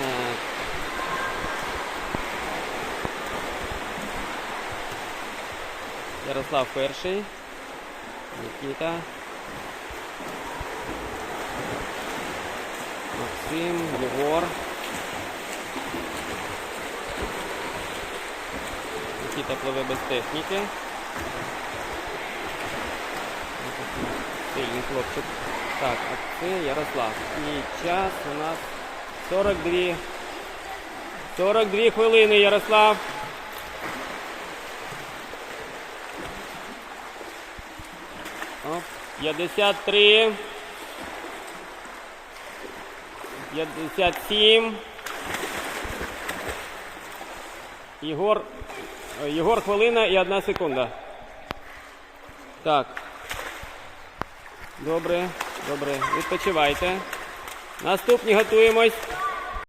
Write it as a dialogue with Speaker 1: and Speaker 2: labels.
Speaker 1: Е, Ярослав перший. Нікіта. Максим, Єгор. Нікіта пливе без техніки. Сильний хлопчик. Так, а це Ярослав. І час у нас... 42. 42 хвилини, Ярослав. Оп, 53. 57. Єгор. Єгор хвилина і одна секунда. Так. Добре, добре. Відпочивайте. Наступні готуємось.